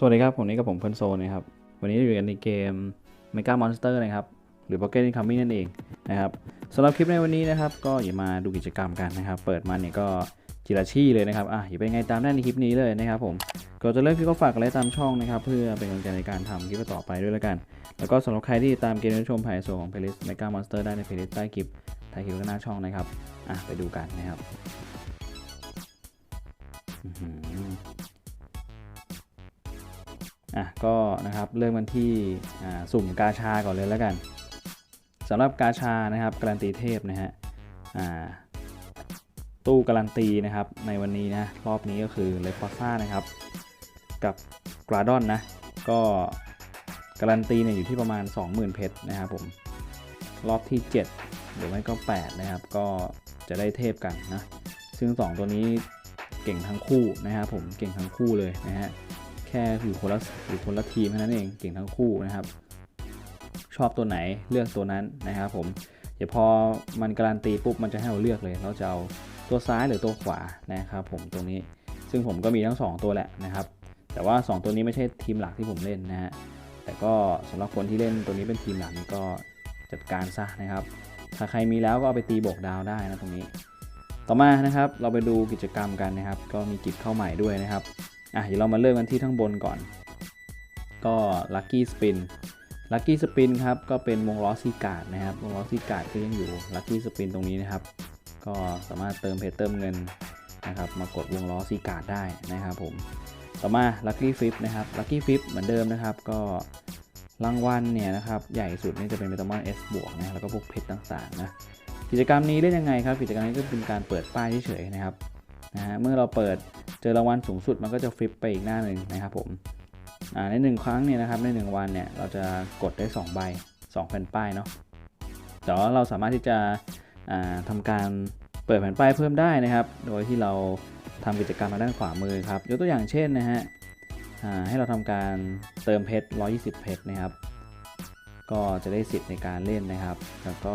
สวัสดีครับ ผมนี่กับผมเฟิร์นโซนนะครับ วันนี้อยู่กันในเกม Mega Monster นะครับ หรือ Pocket Incoming นั่นเองนะครับสำหรับคลิปในวันนี้นะครับ ก็อย่ามาดูกิจกรรมกันนะครับ เปิดมาเนี่ยก็จิราชีเลยนะครับ อะอย่าเป็นไงตามได้ในคลิปนี้เลยนะครับผมก่อนจะเริ่มคลิปก็ฝากกดไลค์ตามช่องนะครับ เพื่อเป็นกำลังใจในการทำคลิปต่อไปด้วยแล้วกัน แล้วก็สำหรับใครที่ตามเกมรับชมผ่านส่วนของ playlist Mega Monster ได้ใน playlist ใต้คลิปท้ายคลิปก็หน้าช่องนะครับ อะไปดูกันนะครับ อะก็นะครับเริ่มกันที่สุ่มกาชาก่อนเลยแล้วกันสำหรับกาชานะครับการันตีเทพนะฮะตู้การันตีนะครับในวันนี้นะรอบนี้ก็คือเลฟอซ่านะครับกับกราดอนนะก็การันตีเนี่ยอยู่ที่ประมาณ 20,000 เพชรนะครับผมรอบที่ 7 หรือไม่ก็ 8 นะครับ ก็จะได้เทพกันนะซึ่ง 2 ตัวนี้เก่งทั้งคู่นะครับผมเก่งทั้งคู่เลยนะฮะ แค่อยู่คนละอยู่คนละทีมเท่านั้นเองเก่งทั้งคู่นะครับ ชอบตัวไหนเลือกตัวนั้นนะครับผมเดี๋ยวพอมันการันตีปุ๊บมันจะให้เราเลือกเลย เราจะเอาตัวซ้ายหรือตัวขวานะครับ ผมตรงนี้ซึ่งผมก็มีทั้ง 2 ตัวแหละนะครับ แต่ว่า 2 ตัวนี้ไม่ใช่ทีมหลักที่ผมเล่นนะฮะแต่ก็สำหรับคนที่เล่นตัวนี้เป็นทีมหลักนี่ก็จัดการซะนะครับ ถ้าใครมีแล้วก็เอาไปตีบวกดาวได้นะตรงนี้ ต่อมานะครับเราไปดูกิจกรรมกันนะครับ ก็มีกิจเข้าใหม่ด้วยนะครับ อะเดี๋ยวเรามาเริ่มกันที่ข้างบนก่อน ก็ Lucky Spin Lucky Spin ครับ ก็เป็นวงล้อซีการ์ดนะครับ วงล้อซีการ์ดก็ยังอยู่ Lucky Spin ตรงนี้นะครับ ก็สามารถเติมเพชรเติมเงินนะครับ มากดวงล้อซีการ์ดได้นะครับผม ต่อมา Lucky Flip นะครับ Lucky Flip เหมือนเดิมนะครับ ก็รางวัลเนี่ยนะครับ ใหญ่สุดนี่จะเป็นเมตามอน S บวกนะแล้วก็พวกเพชรต่างๆนะ กิจกรรมนี้เล่นยังไงครับ กิจกรรมนี้ก็เป็นการเปิดป้ายเฉยๆนะครับ นะฮะเมื่อเราเปิดเจอรางวัลสูงสุดมันก็จะฟลิปไปอีกหน้าหนึ่งนะครับผมในหนึ่งครั้งเนี่ยนะครับในหนึ่งวันเนี่ยเราจะกดได้ 2 ใบ2แผ่นป้ายเนาะแต่ว่าเราสามารถที่จะทำการเปิดแผ่นป้ายเพิ่มได้นะครับ โดยที่เราทำกิจกรรมทางด้านขวามือครับยกตัวอย่างเช่นนะฮะให้เราทำการเติมเพชร 120 เพชรนะครับ ก็จะได้สิทธิ์ในการเล่นนะครับ แล้วก็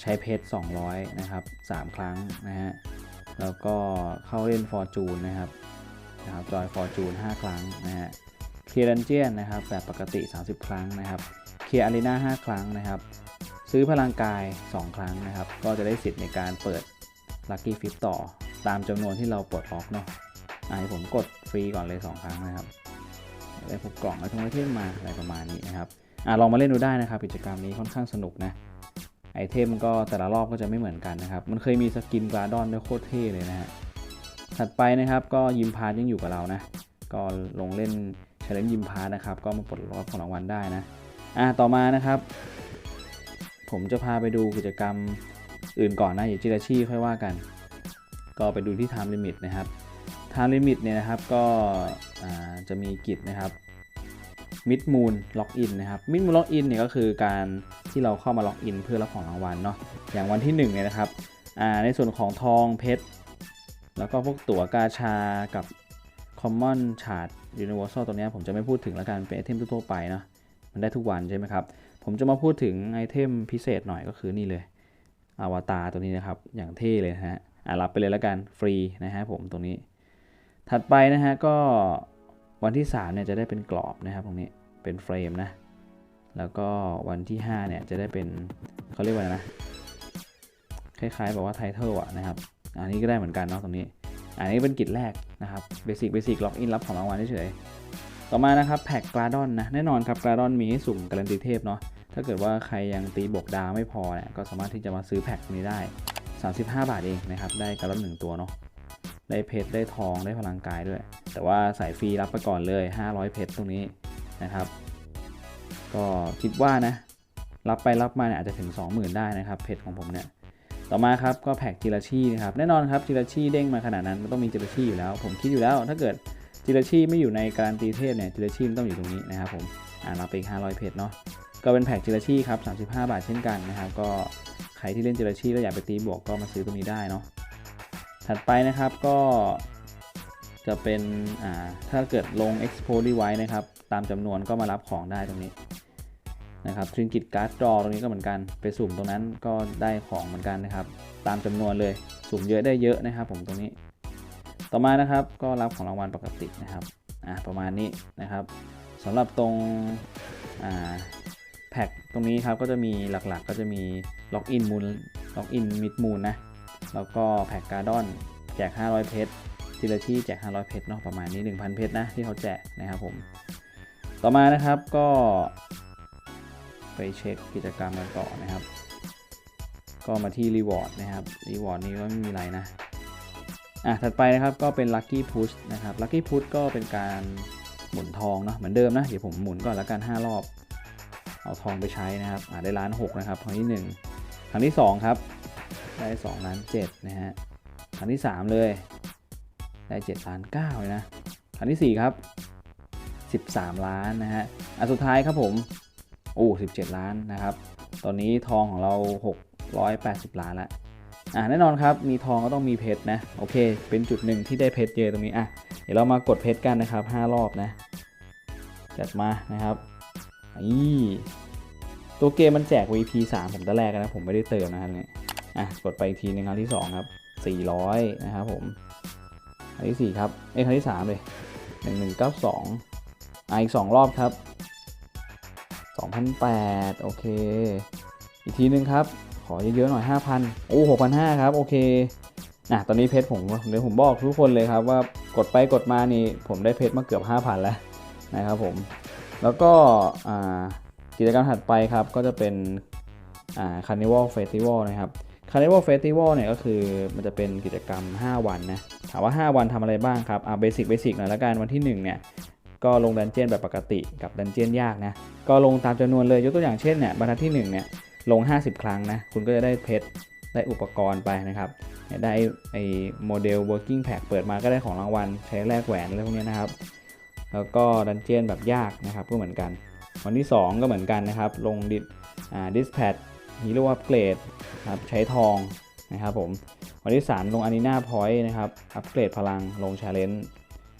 ใช้เพชร 200 นะครับ 3 ครั้งนะฮะ แล้วก็เข้าเล่นฟอร์จูนนะครับนะครับจอยฟอร์จูน5ครั้งนะฮะเคลียร์ดันเจียนนะครับแบบปกติ 30 ครั้งนะครับเคลียร์อารีนา5ครั้งนะครับ ซื้อพลังกาย 2 ครั้งนะครับ ก็จะได้สิทธิ์ในการเปิดลัคกี้ฟิปต่อ ตามจำนวนที่เราปลดล็อกเนาะให้ผมกดฟรีก่อนเลย 2 ครั้งนะครับได้พวกกล่องและทงไอเทมมาอะไรประมาณนี้นะครับอะลองมาเล่นดูได้นะครับ กิจกรรมนี้ค่อนข้างสนุกนะ ไอเทมก็แต่ละรอบก็จะไม่เหมือนกันนะครับ มันเคยมีสกินกราดอนด้วยโคตรเท่เลยนะฮะ ถัดไปนะครับก็ยิมพาร์ยังอยู่กับเรานะ ก็ลงเล่นเชลเลนยิมพาร์นะครับ ก็มาปลดล็อกของรางวัลได้นะ อะต่อมานะครับ ผมจะพาไปดูกิจกรรมอื่นก่อนนะอย่างจิราชีค่อยว่ากัน ก็ไปดูที่ time limit นะครับ time limit เนี่ยนะครับก็จะมีกิจนะครับ mid moon login นะครับ mid moon login เนี่ยก็คือการ ที่เราเข้ามาล็อกอินเพื่อรับของรางวัลเนาะอย่างวันที่1เนี่ยนะครับในส่วนของทองเพชรแล้วก็พวกตั๋วกาชากับ Common Chart Universal ตัวนี้ผมจะไม่พูดถึงแล้วกันเป็นไอเทมทั่วไปเนาะมันได้ทุกวันใช่ไหมครับผมจะมาพูดถึงไอเทมพิเศษหน่อยก็คือนี่เลยอวตารตัวนี้นะครับอย่างเท่เลยนะฮะอ่ารับไปเลยแล้วกันฟรีนะฮะผมตรงนี้ ถัดไปนะฮะก็วันที่3เนี่ยจะได้เป็นกรอบนะครับตรงนี้เป็นเฟรมนะ แล้วก็วันที่ 5 เนี่ย จะได้เป็นเขาเรียกว่านะ คล้ายๆแบบว่าไทเทลอะนะครับ อันนี้ก็ได้เหมือนกันเนาะตรงนี้ อันนี้เป็นกิจแรกนะครับเบสิกเบสิกล็อกอินรับของรางวัลเฉยๆต่อมานะครับแพ็กกราดอนนะแน่นอนครับกราดอนมีให้สุ่มการันตีเทพเนาะถ้าเกิดว่าใครยังตีบวกดาวไม่พอเนี่ยก็สามารถที่จะมาซื้อแพ็กนี้ได้ 35 บาทเองนะครับได้กราดอนหนึ่งตัวเนาะได้เพชรได้ทองได้พลังกายด้วย แต่ว่าสายฟรีรับไปก่อนเลย 500 เพชรตรงนี้นะครับ ก็คิดว่านะรับไปรับมาเนี่ยอาจจะถึง 20,000 ได้นะครับเพชรของผมเนี่ยต่อมาครับก็แพ็กจิราชีนะครับแน่นอนครับจิราชีเด้งมาขนาดนั้นมันต้องมีจิราชีอยู่แล้ว ผมคิดอยู่แล้ว ถ้าเกิดจิราชีไม่อยู่ในการตีเทพเนี่ยจิราชีต้องอยู่ตรงนี้นะครับผมอ่ารับไปอีก500 เพชรเนาะก็เป็นแพ็กจิราชีครับ35 บาทเช่นกันนะครับก็ใครที่เล่นจิราชีแล้วอยากไปตีบวกก็มาซื้อตรงนี้ได้เนาะถัดไปนะครับก็จะเป็นอ่าถ้าเกิดลง Expo ดีไว้นะครับ ตามจำนวนก็มารับของได้ตรงนี้นะครับทรินกิตการ์ดดอตรงนี้ก็เหมือนกัน ไปสุ่มตรงนั้นก็ได้ของเหมือนกันนะครับ ตามจำนวนเลย สุ่มเยอะได้เยอะนะครับ ผมตรงนี้ ต่อมานะครับก็รับของรางวัลปกตินะครับอะประมาณนี้นะครับสำหรับตรงอ่าแพ็คตรงนี้ครับก็จะมีหลักๆ ก็จะมีล็อกอินมูลล็อกอินมิดมูลนะแล้วก็แพ็คการ์ดอนแจก 500 เพชรทีละที่แจก 500 เพชรเนาะประมาณนี้ 1,000 เพชรนะที่เขาแจกนะครับผม ต่อมานะครับก็ไปเช็คกิจกรรมกันต่อนะครับ ก็มาที่รีวอร์ดนะครับรีวอร์ดนี้ก็ไม่มีอะไรนะอะถัดไปนะครับก็เป็น Lucky Push นะครับ Lucky Push ก็เป็นการหมุนทองเนาะเหมือนเดิมนะเดี๋ยวผมหมุนก่อนแล้วกัน 5 รอบ เอาทองไปใช้นะครับอ่าได้ล้านหกนะครับ ครั้งที่ 1 ครั้งที่ 2 ครับ ได้2ล้าน7นะฮะครั้งที่ 3 เลย ได้7ล้าน9เลยนะครั้งที่ 4 ครับ 13 ล้านนะฮะอันสุดท้ายครับผมโอ้17 ล้านนะครับ ตอนนี้ทองของเรา 680 ล้านล้วอะแน่นอนครับมีทองก็ต้องมีเพชรนะโอเค เป็นจุดหนึ่งที่ได้เพชรเยอะตรงนี้อะเดี๋ยวเรามากดเพชรกันนะครับ 5 รอบนะจัดมานะครับนี่ตัวเกมมันแจก VP 3 ผมตะแรกนะผมไม่ได้เติมนะครับเนี่ยอะกดไปอีกทีนึงครั้งที่ 2 ครับ 400 นะครับผมครั้งที่ 4 ครับ เอ้ยครั้งที่ 3 เลย 1192 อีก 2 รอบครับ 2,008 โอเค อีกทีนึงครับ ขอเยอะๆหน่อย 5,000 โอ้ 6,500 ครับ โอเคนะตอนนี้เพชรผมเดี๋ยวผมบอกทุกคนเลยครับว่ากดไปกดมานี่ผมได้เพชรมาเกือบ 5,000 แล้วนะครับผม แล้วก็กิจกรรมถัดไปครับก็จะเป็นอ่า Carnival Festival นะครับ Carnival Festival เนี่ยก็คือมันจะเป็นกิจกรรม 5 วันนะถามว่า 5 วันทำอะไรบ้างครับอ่าเบสิกเบสิกหน่อยละกันวันที่1เนี่ย ก็ลงดันเจียนแบบปกติกับดันเจียนยากนะก็ลงตามจำนวนเลยยกตัวอย่างเช่นเนี่ยบรรทัดที่1เนี่ยลง 50 ครั้งนะคุณก็จะได้เพชรได้อุปกรณ์ไปนะครับได้ไอ้โมเดล working pack เปิดมาก็ได้ของรางวัลใช้แลกแหวนอะไรพวกนี้นะครับ แล้วก็ดันเจียนแบบยากนะครับก็เหมือนกัน วันที่ 2 ก็เหมือนกันนะครับ ลงดิอ่า dispatch hero upgrade นะครับใช้ทองนะครับผมวันที่ 3 ลง Arena Point นะครับอัปเกรดพลังลง Challenge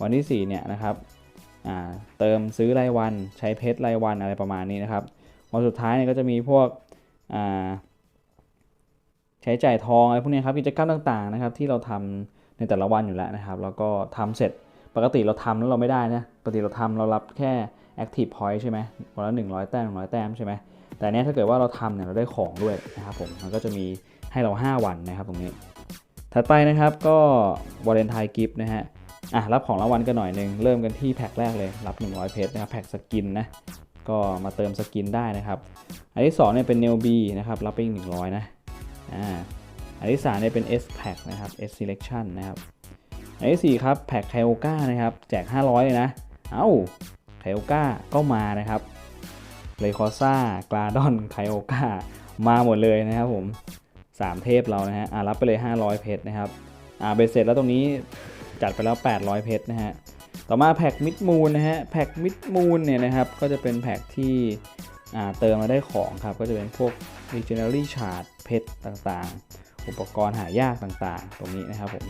วันที่ 4 เนี่ยนะครับ เติมซื้อรายวันใช้เพชรรายวันอะไรประมาณนี้นะครับวันสุดท้ายเนี่ยก็จะมีพวกใช้จ่ายทองอะไรพวกนี้ครับกิจกรรมต่างๆนะครับที่เราทำในแต่ละวันอยู่แล้วนะครับ แล้วก็ทำเสร็จปกติเราทำแล้วเราไม่ได้นะปกติเราทำเรารับแค่ active point ใช่ไหมวันละ100 แต้ม100 แต้มใช่ไหมแต่เนี้ยถ้าเกิดว่าเราทำเนี่ยเราได้ของด้วยนะครับผมมันก็จะมีให้เรา 5 วันนะครับตรงนี้ ถัดไปนะครับก็วาเลนไทน์กิฟต์นะฮะ อะรับของรางวัลกันหน่อยหนึ่งเริ่มกันที่แพ็คแรกเลยรับ 100 เพชรนะครับแพ็คสกินนะก็มาเติมสกินได้นะครับ อันที่2เนี่ยเป็น n e o b นะครับรับไปอีก100 นะอ่าอันที่3เนี่ยเป็น S Pack นะครับ S Selection นะครับอันที่4ครับแพ็คไคโอก้านะครับแจก 500 เลยนะ เอ้าไคโอก้าก็มานะครับเลคอซ่ากราดอนไคโอก้ามาหมดเลยนะครับผม 3 เทพเรานะฮะอ่ารับไปเลย 500 เพชรนะครับอ่าเบสเสร็จแล้วตรงนี้ จัดไปแล้ว 800 เพชรนะฮะ ต่อมาแพ็คมิดมูนนะฮะ แพ็คมิดมูนเนี่ยนะครับ ก็จะเป็นแพ็คที่เติมมาได้ของครับ ก็จะเป็นพวก Legendary Shard เพชรต่างๆ อุปกรณ์หายากต่างๆ ตรงนี้นะครับผม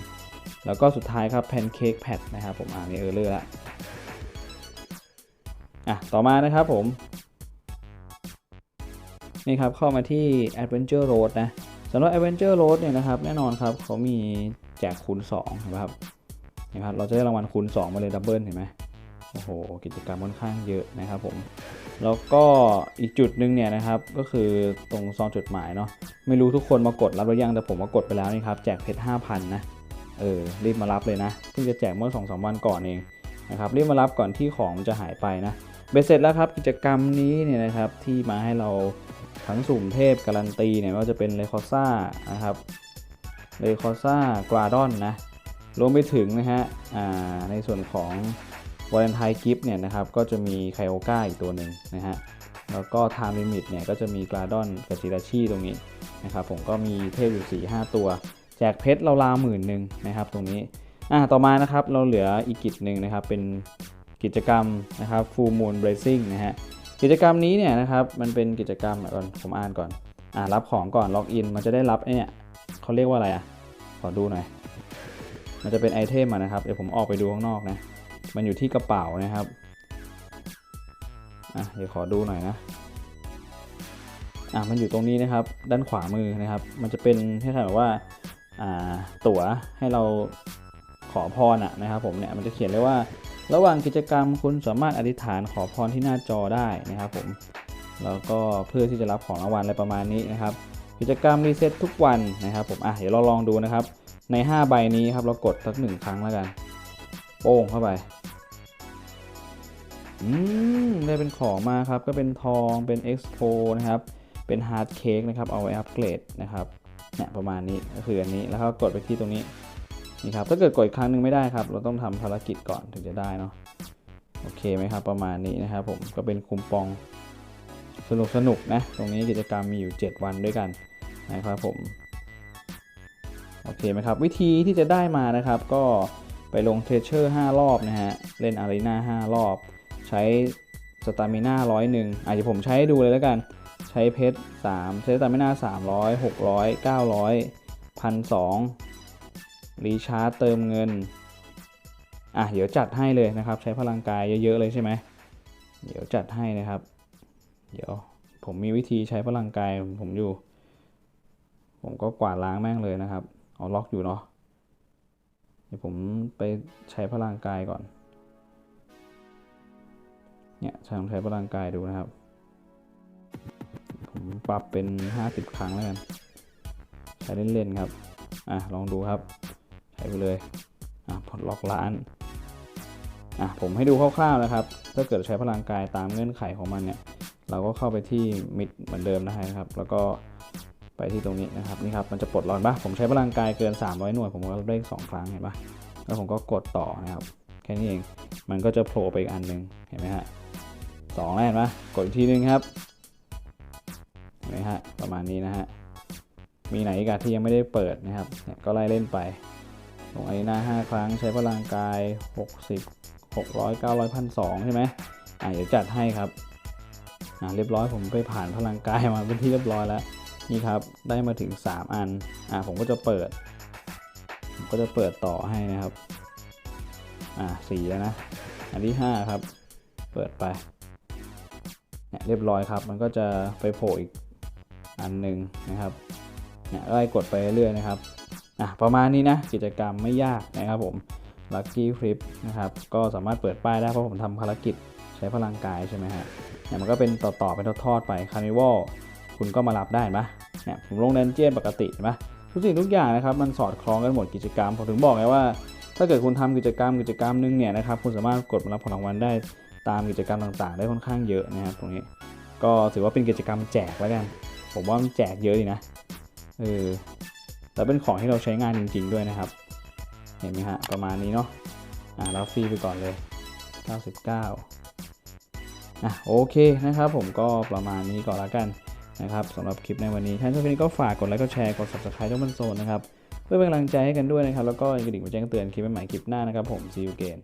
แล้วก็สุดท้ายครับแพนเค้กแพดนะครับผมอ่านในเออร์เลอร์ละอะ ต่อมานะครับผม นี่ครับเข้ามาที่ Adventure Road นะสำหรับ Adventure Road เนี่ยนะครับ แน่นอนครับเขามีแจกคูณ2นไหมครับ นะครับเราจะได้รางวัลคูณ2มาเลยดับเบิลเห็นไหมโอ้โหกิจกรรมค่อนข้างเยอะนะครับผมแล้วก็อีกจุดหนึ่งเนี่ยนะครับก็คือตรงซองจดหมายเนาะไม่รู้ทุกคนมากดรับหรือยังแต่ผมมากดไปแล้วนี่ครับแจกเพชร5,000นะเออรีบมารับเลยนะเพิ่งจะแจกเมื่อ2อสวันก่อนเองนะครับรีบมารับก่อนที่ของมันจะหายไปนะเบ็ดเสร็จแล้วครับกิจกรรมนี้เนี่ยนะครับที่มาให้เราทั้งสุ่มเทพการันตีเนี่ยว่าจะเป็นเลคอซ่านะครับเลคอซ่ากราดอนนะ รวมไปถึงนะฮะอ่าในส่วนของวาเลนไทน์กิฟต์เนี่ยนะครับก็จะมีไคโอก้าอีกตัวหนึ่งนะฮะแล้วก็ไทม์ลิมิตเนี่ยก็จะมีกราดอนกับจิราชีตรงนี้นะครับผมก็มีเทพอยู่ 4 5 ตัว แจกเพชรเราลาหมื่นหนึ่งนะครับตรงนี้อ่าต่อมานะครับเราเหลืออีกกิจหนึ่งนะครับเป็นกิจกรรมนะครับ Full Moon Blazing นะฮะกิจกรรมนี้เนี่ยนะครับมันเป็นกิจกรรมก่อนผมอ่านก่อนอ่ารับของก่อนล็อกอินมันจะได้รับไอเนี่ยเขาเรียกว่าอะไรอะขอดูหน่อย มันจะเป็นไอเทมนะครับ เดี๋ยวผมออกไปดูข้างนอกนะ มันอยู่ที่กระเป๋านะครับ อะเดี๋ยวขอดูหน่อยนะ อะมันอยู่ตรงนี้นะครับ ด้านขวามือนะครับ มันจะเป็นคล้ายแบบว่า อ่า ตั๋วให้เราขอพรอะนะครับ ผมเนี่ย มันจะเขียนเลยว่า ระหว่างกิจกรรมคุณสามารถอธิษฐานขอพรที่หน้าจอได้นะครับ ผม แล้วก็เพื่อที่จะรับของรางวัลอะไรประมาณนี้นะครับ กิจกรรมรีเซ็ตทุกวันนะครับผมอะเดี๋ยวเราลองดูนะครับ ใน 5 ใบนี้ครับเรากดสักหนึ่งครั้งแล้วกัน โป้งเข้าไปอืมได้เป็นของมาครับก็เป็นทองเป็น Expo นะครับ เป็นฮาร์ดเค้กนะครับเอาไว้อัปเกรดนะครับเนี่ยประมาณนี้ก็คืออันนี้แล้วก็กดไปที่ตรงนี้นี่ครับถ้าเกิดกดอีกครั้งหนึ่งไม่ได้ครับ เราต้องทำภารกิจก่อนถึงจะได้เนาะโอเคไหมครับ ประมาณนี้นะครับผมก็เป็นคุมปอง นุกสนุกนะ ตรงนี้กิจกรรมมีอยู่ 7 วันด้วยกันนะครับผม โอเคไหมครับ วิธีที่จะได้มานะครับ ก็ไปลงเทเชอร์ 5 รอบนะฮะ เล่นอารีนา5 รอบ ใช้สตามิน่าร้อยหนึ่งอาจจะผมใช้ดูเลยแล้วกัน ใช้เพชร3ใช้สตามิน่า300 600 900 1,200รีชาร์จเติมเงิน อะ เดี๋ยวจัดให้เลยนะครับ ใช้พลังกายเยอะ ๆ เลยใช่ไหมเดี๋ยวจัดให้นะครับ เดี๋ยวผมมีวิธีใช้พลังกายผมอยู่ ผมก็กวาดล้างแม่งเลยนะครับเอาล็อกอยู่เนาะเดี๋ยวผมไปใช้พลังกายก่อน เนี่ยใช้ลองใช้พลังกายดูนะครับ ผมปรับเป็น 50 ครั้งแล้วกัน ใช้เล่นๆครับ อะลองดูครับ ใช้ไปเลย อะปลดล็อกร้าน อะผมให้ดูคร่าวๆนะครับ ถ้าเกิดใช้พลังกายตามเงื่อนไขของมันเนี่ย เราก็เข้าไปที่มิดเหมือนเดิมนะครับ แล้วก็ไปที่ตรงนี้นะครับนี่ครับมันจะปลดล็อกปะผมใช้พลังกายเกิน 300 หน่วย ผมก็ได้สองครั้งเห็นปะแล้วผมก็กดต่อนะครับ แค่นี้เองมันก็จะโผล่ไปอีกอันหนึ่งเห็นไหมฮะสองแล้วเห็นปะกดอีกทีนึงครับเห็นไหมฮะประมาณนี้นะฮะมีไหนอีกอะที่ยังไม่ได้เปิดนะครับเนี่ยก็ไล่เล่นไปลงไอ้หน้า 5 ครั้งใช้พลังกาย 60 600 900 1,200ใช่ไหมอะเดี๋ยวจัดให้ครับ อะเรียบร้อยผมไปผ่านพลังกายมาเป็นที่เรียบร้อยแล้วนี่ครับได้มาถึง 3 อันอะผมก็จะเปิด ผมก็จะเปิดต่อให้นะครับอะสี่แล้วนะ อันที่ 5 ครับ เปิดไปเนี่ยเรียบร้อยครับ มันก็จะไปโผล่อีกอันหนึ่งนะครับเนี่ยไล่กดไปเรื่อยๆนะครับอะประมาณนี้นะกิจกรรมไม่ยากนะครับผม Lucky Flip นะครับ ก็สามารถเปิดป้ายได้เพราะผมทำภารกิจ ช้พลังกายใช่ไหมฮะเนี่ยมันก็เป็นต่อๆเป็นทอดๆไป Carnival คุณก็มารับได้เห็นปะเนี่ยผมลงเดนเจียนปกติเห็นปะทุกสิ่งทุกอย่างนะครับมันสอดคล้องกันหมดกิจกรรมผมถึงบอกไงว่า ถ้าเกิดคุณทำกิจกรรมกิจกรรมนึงเนี่ยนะครับคุณสามารถกดมารับผลรางวัลได้ตามกิจกรรมต่างๆ ได้ค่อนข้างเยอะนะครับตรงนี้ก็ถือว่าเป็นกิจกรรมแจกแล้วกันผมว่ามันแจกเยอะดีนะเออแต่เป็นของที่เราใช้งานจริง ๆ ด้วยนะครับ เห็นไหมฮะประมาณนี้เนาะอ่ารับฟรีไปก่อนเลย 99 อะโอเคนะครับผมก็ประมาณนี้ก่อนละกันนะครับสำหรับคลิปในวันนี้ถ้าชอบคลิปนี้ก็ฝากกดไลค์กดแชร์กด subscribe ทุกมันโซนนะครับเพื่อเป็นกำลังใจให้กันด้วยนะครับแล้วก็กระดิ่งมาแจ้งเตือนคลิปใหม่ๆคลิปหน้านะครับผมซีอูเกน